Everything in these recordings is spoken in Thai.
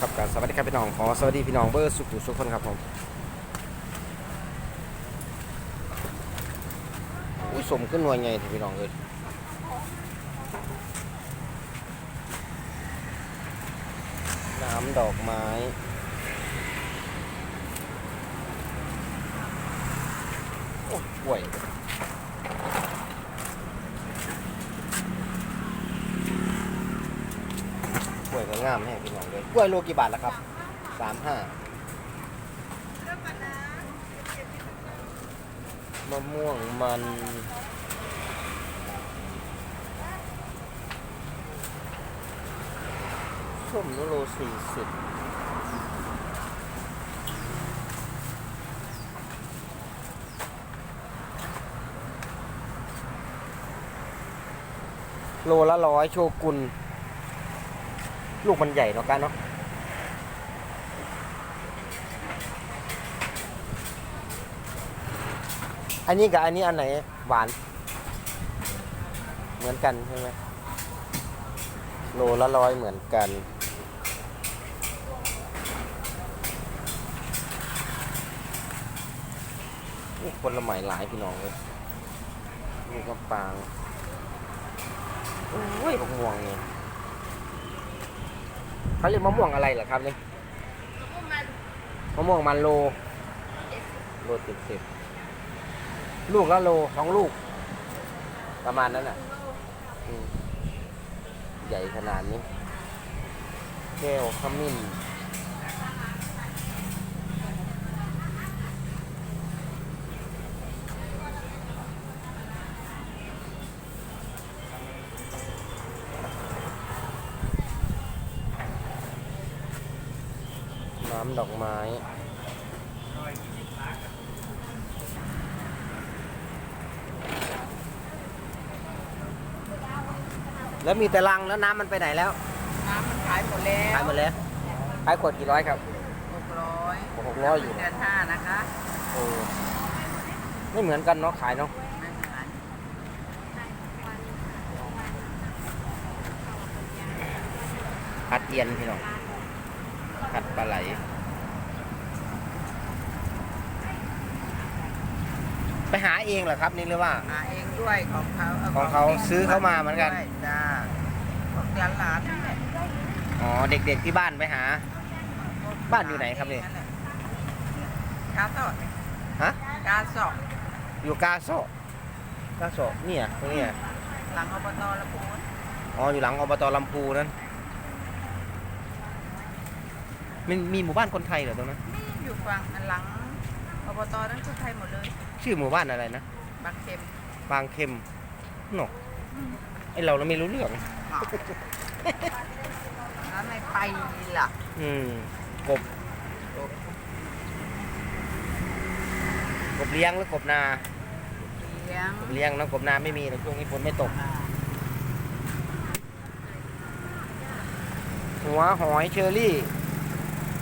ครับกับสวัสดีครับพี่น้องขอสวัสดีพี่น้องเบอร์สุขุสุขคนครับผมอุ้ยสมขึ้นหน่วยไงพี่น้องเลยน้ำดอกไม้โอ้ยป่วยป่ วยงามแน่พี่น้องเลยกล้วยโลกี่บาทแล้วครับสามห้ามะม่วงมันส้มนุโลสี่สิบโลละร้อยโชกุน ลูกมันใหญ่เนาะกันเนาะอันนี้กับอันนี้อันไหนหวาน เหมือนกันใช่ไหมโลละร้อยเหมือนกันอู้คนละหมายหลายพี่น้องเลยมีกำปางโอ้ยมะม่วงเนี่ย เขาเรียกมะม่วงอะไรเหรอครับนี่มะม่วงมันโลโลสิบสิบลูกละโลสองลูก ประมาณนั้นอะใหญ่ขนาดนี้ แก้วขมิ้นำดอกไม้ แล้วมีแต่ลังแล้วน้ำมันไปไหนแล้ว น้ำมันขายหมดแล้วขายหมดแล้วขายขวดกี่ร้อยครับหกร้อยหกร้อยอยู่เดือนห้านะคะโอ้ไม่เหมือนกันเนาะขายเนาะไม่เหมือนผัดเอียนพี่น้องผัดปลาไหล ไปหาเองเหรอครับนี่หรือว่า หาเองด้วยของเขาของเขาซื้อเข้ามาเหมือนกัน ด้วยจ้าของเดือนหลานนี่แหละอ๋อเด็กๆที่บ้านไปหา บ้านอยู่ไหนครับนี่กาสอดฮะกาสอดอยู่กาโซะกาโซะเนี่ยตรงเนี้ยหลังอบตละปูนอ๋ออยู่หลังอบตลำพูนั่นมันมีหมู่บ้านคนไทยเหรอตรงนั้น นี่อยู่ฝั่งอันหลังอบตนั้นคนไทยหมดเลย ชื่อหมู่บ้านอะไรนะ บางเข็มบางเข็มเนอะไอเราเราไม่รู้เรื่องอ้าวแล้วไม่ไปล่ะอืม กบ กบเลี้ยงหรือกบนา เลี้ยงกบเลี้ยงนะกบนาไม่มีนะช่วงนี้ฝนไม่ตก อ่าหัวหอยเชอรี่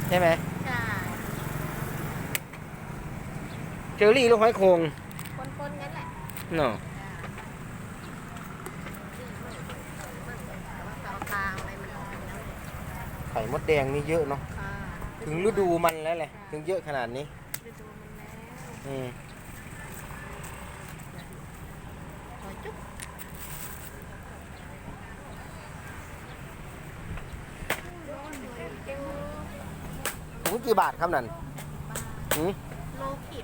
ใช่ไหม ใช่ เชอรี่ลูกหอยโคงคนๆกันแหละเนาะแต่ว่าเขาทางอะไรมันออกเป็นแล้วเนี่ยไข่มดแดงนี่เยอะเนาะค่ะถึงฤดูมันแล้วแหละถึงเยอะขนาดนี้ฤดูมันแล้วอืมหอยจุ๊บถุงกี่บาทครับนั่นอืม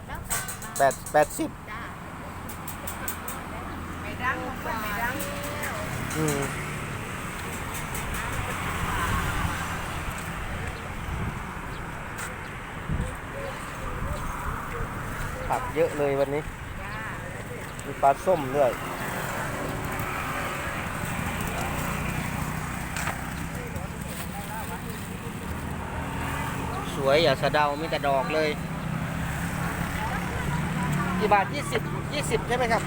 โลขีดแล้วแปดแปดสิบจ้าไม่ดังลงไปไม่ดังอืมผักเยอะเลยวันนี้ จ้ามีปลาส้มด้วยสวยอย่าสะเดามีแต่ดอกเลย กี่บาทยี่สิบยี่สิบใช่ไหมครับ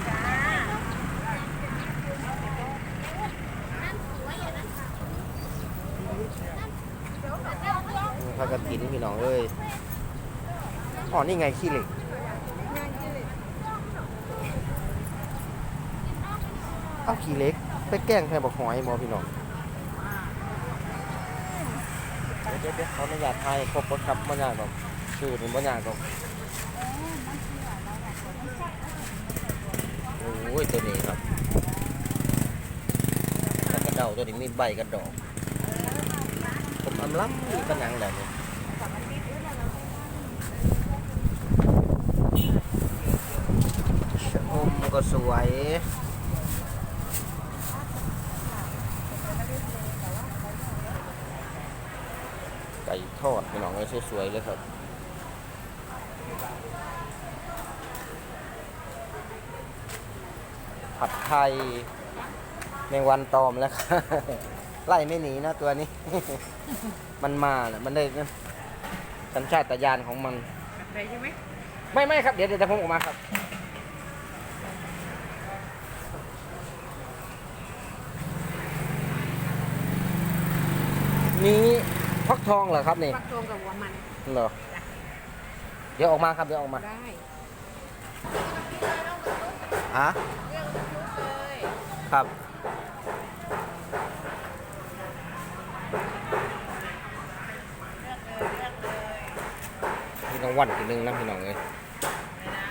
นั่นสวยอย่างนั้นพากระถินพี่น้องเอ้ยอ๋อนี่ไงขี้เหล็กเอาขี้เหล็ก ไปแกล้งแทนบอกหอยหมอพี่น้องเดี๋ยวจะดี๋ยวเดี๋ยวเขาไม่อยากทายครบบ่ครับบ่อยากหรอกชื่อนี่บ่อยากหรอก โอ้ยตัวนี้ครับแต่กระเดาตัวนี้มีใบกระดอก ผมอำล้ำมีปัญญังแบบนี้ชะอมก็สวยไก่ทอดพี่น้องไว้สวยๆเลยครับ ผัด ไทยแมงวันตอมแล้วครับไล่ไม่หนีนะตัวนี้ มันมาแหละมันได้นะสัญชาตญาณของมันไปใช่ไหมไม่ไม่ครับ เดี๋ยวเดี๋ยวจะพุ่งออกมาครับนี้ฟักทองเหรอครับนี่ฟักทองกับหัวมันเหรอเดี๋ยวออกมาครับเดี๋ยวออกมาได้ฮะ ครับเลือกเลยเลือกเลยมีรางวัลทีหนึงนะพี่น้องเลยเลยนะ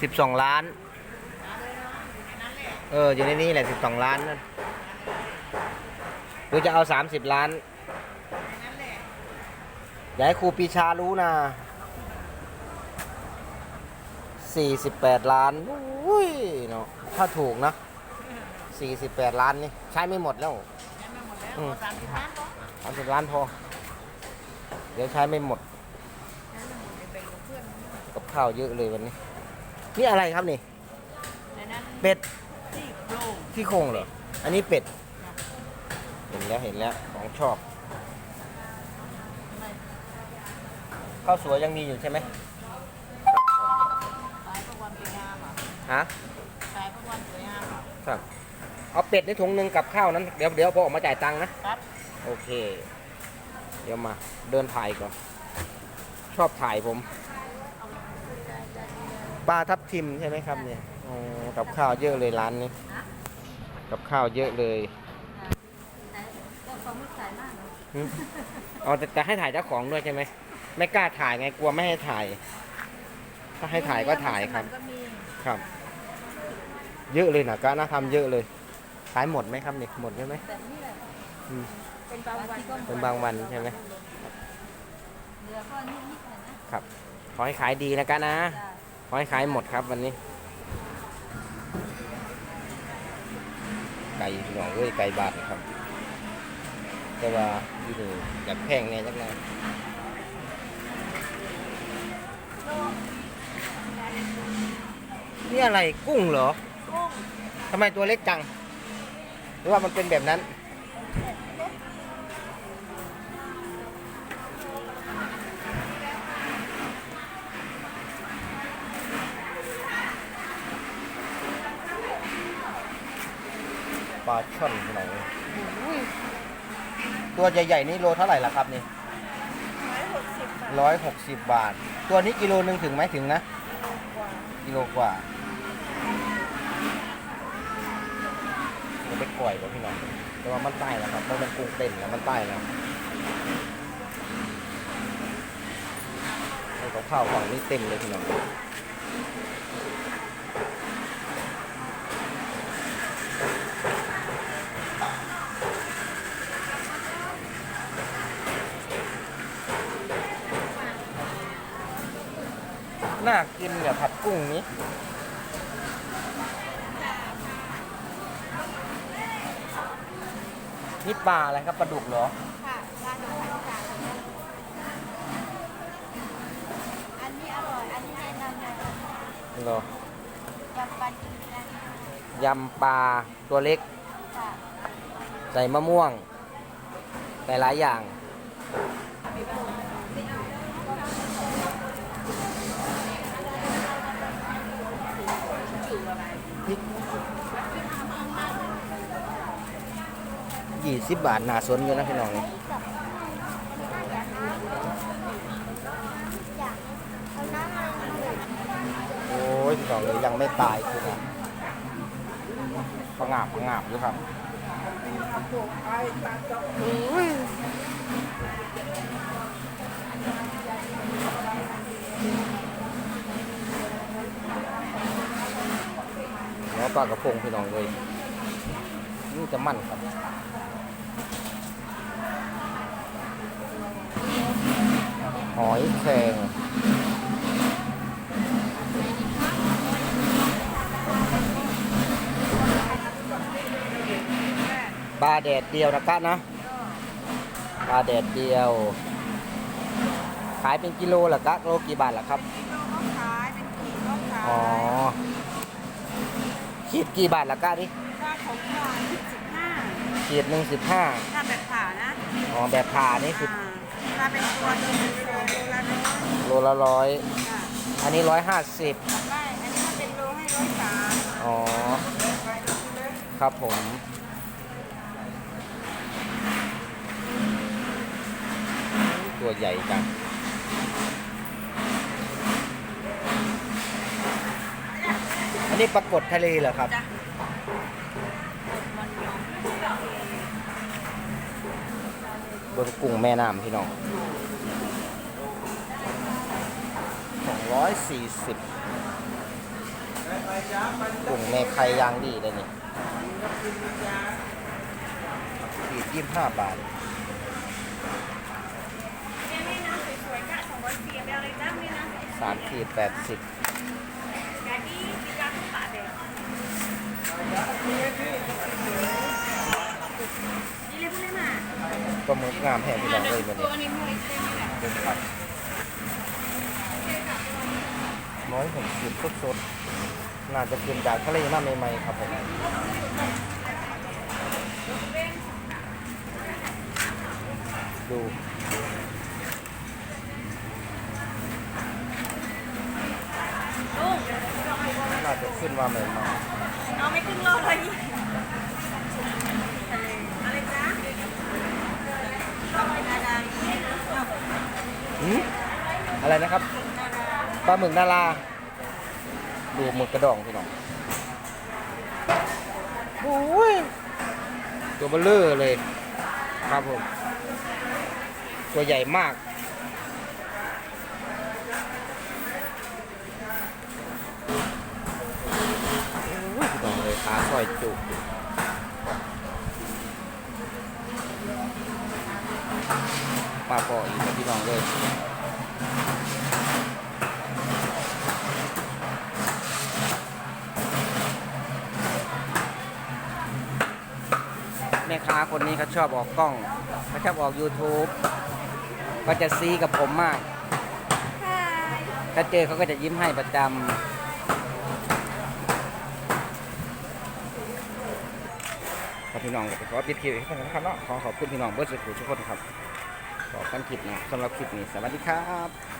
สิบสองล้านเอาเลยเนาะอยู่ในนั้นแหละเออ อยู่ในนี้แหละสิบสองล้านนั่นหรือจะเอาสามสิบล้านในนั้นแหละอย่าให้ครูปีชารู้นะ สี่สิบแปดล้านอุ้ยเนาะถ้าถูกนะสี่สิบแปดล้านนี่ใช้ไม่หมดแล้วยังไม่หมดแล้วอืม สามสิบล้านเนาะสามสิบล้านพอ เดี๋ยวใช้ไม่หมดยังไม่หมดเดี๋ยวแบ่งกับเพื่อนกับข้าวเยอะเลยวันนี้ นี่อะไรครับนี่ ในนั้นเป็ดที่โล่งที่โครงเหรอ อันนี้เป็ด เห็นแล้วเห็นแล้วของชอบ ข้าวสวยยังมีอยู่ใช่ไหม ฮะขายพวกวันสวยงามเหรอครับ เอาเป็ดในถุงหนึ่งกับข้าวนั้น เดี๋ยวเดี๋ยวพอออกมาจ่ายตังค์นะ ครับ โอเค เดี๋ยวมา เดินถ่ายก่อน ชอบถ่ายผม ปลาทับทิมใช่ไหมครับเนี่ยอ๋อกับข้าวเยอะเลยร้านนี้ กับข้าวเยอะเลยแต่ความไม่ขายมากเนาะหึอ๋อแต่แต่ให้ถ่ายเจ้าของด้วยใช่ไหม ไม่กล้าถ่ายไงกลัวไม่ให้ถ่าย ถ้าให้ถ่ายก็ถ่ายครับก็มีครับ เยอะเลยนะการน่าทำเยอะเลย ขายหมดไหมครับนี่หมดใช่ไหมแบบนี้แหละอืม เป็นบางวันก็เป็นบางวันใช่ไหม เหลือก็นิดๆหน่อยนะครับ ขอให้ขายดีนะกันนะ จ้ะ ขอให้ขายหมดครับวันนี้ ไก่หน่อยเอ้ยไก่บาทครับ แต่ว่าอยู่นี่อยากแพงแน่จังเลยนี่อะไรกุ้งเหรอกุ้ง ทำไมตัวเล็กจัง หรือว่ามันเป็นแบบนั้น ปลาช่อนไหนตัวใหญ่ๆนี่โลเท่าไหร่ล่ะครับนี่ร้อยหกสิบบาทร้อยหกสิบบาทตัวนี้กิโลหนึ่งถึงไหมถึงนะกว่ากิโลกว่าจะไปก่ อยกับพี่น้อง แต่ว่ามันใต้แล้วครับเพราะมันกรุงเต้นแล้วมันใต้แล้วไอ้กับข้าวฝั่งนี้เต็มเลยพี่น้องน่ากินเนี่ยผัดกุ้งนี้ นี่ปลาอะไรครับปลาดุกเหรอ ค่ะร้านดอกไม้จ่ายอันนี้อร่อย อันนี้แนะนำเลยเหรอ ยำปลาจีนกันยำปลาตัวเล็ก ค่ะใส่มะม่วง ใส่หลายอย่าง ยี่สิบบาทหนาสนอยู่นะพี่น้องน้ำมาเลยโอ้ยพี่น้องเลยยังไม่ตายคือนะพงาบพงาบอยู่ครับแล้วปลากระพงพี่น้องเลยนี่จะมั่นครับ หอยแครงปลาแดดเดียวนะครับนะปลาแดดเดียว ขายเป็นกิโลเหรอครับโลกี่บาทล่ะครับกิโลก็ขายเป็นขีดก็ขายอ๋อขีดกี่บาทล่ะก้านี่ค่าของขายสิบห้าขีดหนึ่งสิบห้าถ้าแบบผ่านะอ๋อแบบผ่านี่สิบ อ่าถ้าเป็นตัวโดนโลละร้อยโลละร้อย ค่ะอันนี้ร้อยห้าสิบได้อันนี้ถ้าเป็นโลให้ร้อยสามอ๋อ ครับผม ตัวใหญ่จัง อันนี้ปรากฏทะเลเหรอครับ จ้ะมันยอง บนกุ้งแม่น้ำพี่น้องสองร้อยสี่สิบกุ้งในไข่ยางดีเลยนี่ขีดยี่สิบห้าบาทสวยๆค่ะสองร้อยสี่เอาไปเอาเลยจ้านี่นะสามขีดแปดสิบ กาดี้สียาทุกบาทเลยนี่เลยพูดเลยมา ปลาหมึกงามแห้งพี่น้องเลยวันตัวนี้นี้ไม่ได้นี่แหละเป็นผัดน้อยผมสุดสดๆน่าจะเป็นจากทะเลมาใหม่ๆครับผมดูน่าจะขึ้นมาใหม่เอาไม่ครึ่งโลเลยอะไรจ๊ะเอาไปนาดาเอา ๆ หืมอะไรนะครับปลาหมึกนาราดูหมึกกระดองพี่น้องโอ้ยตัวเบลเลอร์เลย ครับผม ตัวใหญ่มาก โอ้ยพี่น้องเลยขาซอยจุปาปออีกแล้วพี่น้องเลยแม่ค้าคนนี้เขาชอบออกกล้องเขาชอบออก YouTube ก็จะซีกับผมมาก ถ้าเจอเขาก็จะยิ้มให้ประจำพี่น้องขอปิดคลิปให้ท่านนะครับเนาะขอขอบคุณพี่น้องเบิร์ดสุขุทุกคนครับ ขอกันคลิปนะสำหรับคลิปนี้สวัสดีครับ